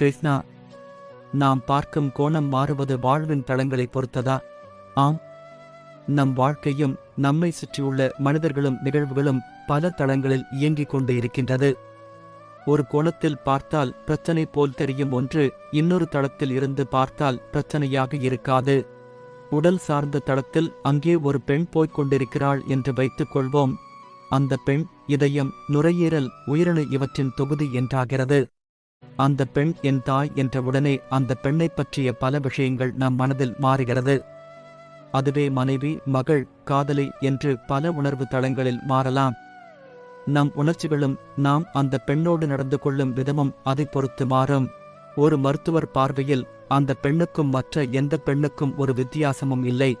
கிருஷ்ணா நாம் பார்க்கும் கோணம் மாறுவது வாழ்வின் தளங்களை பொறுத்ததா? ஆம். நம் வாழ்க்கையும் நம்மை சுற்றியுள்ள மனிதர்களும் நிகழ்வுகளும் பல தளங்களில் இயங்கிக் கொண்டு இருக்கின்றது. ஒரு கோணத்தில் பார்த்தால் பிரச்சனை போல் தெரியும் ஒன்று இன்னொரு தளத்தில் இருந்து பார்த்தால் பிரச்சனையாக இருக்காது. உடல் சார்ந்த தளத்தில் அங்கே ஒரு பெண் போய்க் கொண்டிருக்கிறாள் என்று வைத்துக் கொள்வோம். அந்த பெண் இதயம் நுரையீரல் உயிரணு இவற்றின் தொகுதி என்றாகிறது. அந்த பெண் என் தாய் என்ற உடனே அந்த பெண்ணைப் பற்றிய பல விஷயங்கள் நம் மனதில் மாறுகிறது. அதுவே மனைவி மகள் காதலி என்று பல உணர்வு தளங்களில் மாறலாம். நம் உணர்ச்சிகளும் நாம் அந்த பெண்ணோடு நடந்து கொள்ளும் விதமும் அதைப் பொறுத்து மாறும். ஒரு மருத்துவர் பார்வையில் அந்த பெண்ணுக்கும் மற்ற எந்த பெண்ணுக்கும் ஒரு வித்தியாசமும் இல்லை.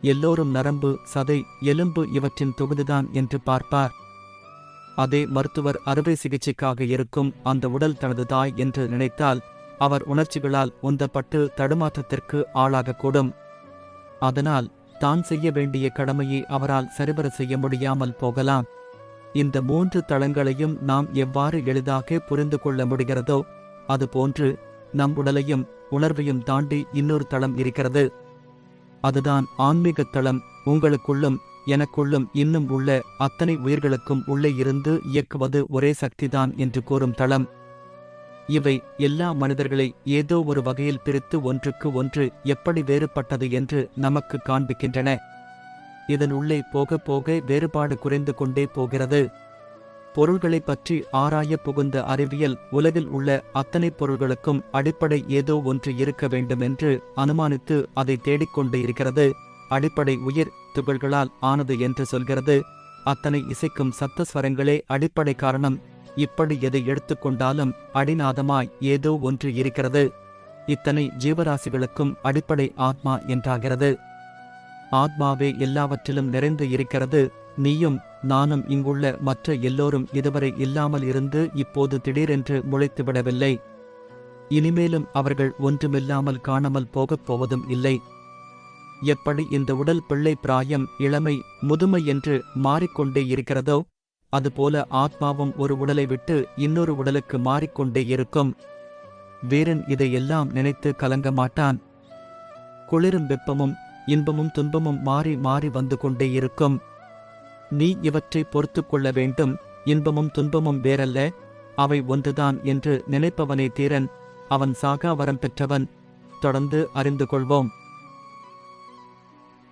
எல்லோரும் நரம்பு சதை எலும்பு இவற்றின் தொகுதிதான் என்று பார்ப்பார். அதே மருத்துவர் அறுவை சிகிச்சைக்காக இருக்கும் அந்த உடல் தனது தாய் என்று நினைத்தால் அவர் உணர்ச்சிகளால் உந்தப்பட்டு தடுமாற்றத்திற்கு ஆளாகக்கூடும். அதனால் தான் செய்ய வேண்டிய கடமையை அவரால் சரிவர செய்ய முடியாமல் போகலாம். இந்த மூன்று தளங்களையும் நாம் எவ்வாறு எளிதாக புரிந்து கொள்ள முடிகிறதோ அதுபோன்று நம் உடலையும் உணர்வையும் தாண்டி இன்னொரு தளம் இருக்கிறது. அதுதான் ஆன்மீகத் தளம் உங்களுக்குள்ளும் எனக்குள்ளும் இன்னும் உள்ள அத்தனை உயிர்களுக்கும் உள்ளே இருந்து இயக்குவது ஒரே சக்திதான் என்று கூறும் தளம். இவை எல்லா மனிதர்களை ஏதோ ஒரு வகையில் பிரித்து ஒன்றுக்கு ஒன்று எப்படி வேறுபட்டது என்று நமக்கு காண்பிக்கின்றன. இதன் உள்ளே போக போக வேறுபாடு குறைந்து கொண்டே போகிறது. பொருள்களைப் பற்றி ஆராய புகுந்த அறிவியல் உலகில் உள்ள அத்தனை பொருள்களுக்கும் அடிப்படை ஏதோ ஒன்று இருக்க வேண்டும் என்று அனுமானித்து அதை தேடிக்கொண்டு இருக்கிறது. அடிப்படை உயிர் துகள்களால் ஆனது என்று சொல்கிறது. அத்தனை இசைக்கும் சப்தஸ்வரங்களே அடிப்படை காரணம். இப்படி எதை எடுத்துக்கொண்டாலும் அடிநாதமாய் ஏதோ ஒன்று இருக்கிறது. இத்தனை ஜீவராசிகளுக்கும் அடிப்படை ஆத்மா என்றாகிறது. ஆத்மாவே எல்லாவற்றிலும் நிறைந்து இருக்கிறது. நீயும் நானும் இங்குள்ள மற்ற எல்லோரும் இதுவரை இல்லாமல் இருந்து இப்போது திடீரென்று முளைத்துவிடவில்லை. இனிமேலும் அவர்கள் ஒன்றுமில்லாமல் காணாமல் போகப் போவதும் இல்லை. எப்படி இந்த உடல் பிள்ளை பிராயம் இளமை முதுமை என்று மாறிக்கொண்டே இருக்கிறதோ அதுபோல ஆத்மாவும் ஒரு உடலை விட்டு இன்னொரு உடலுக்கு மாறிக்கொண்டே இருக்கும். வீரன் இதையெல்லாம் நினைத்து கலங்க மாட்டான். குளிரும் வெப்பமும் இன்பமும் துன்பமும் மாறி மாறி வந்து கொண்டே இருக்கும். நீ இவற்றை பொறுத்துக் கொள்ள வேண்டும் இன்பமும் துன்பமும் வேறல்ல அவை ஒன்றுதான் என்று நினைப்பவனே தீரன் அவன் சாகா வரம் பெற்றவன். தொடர்ந்து அறிந்து கொள்வோம்.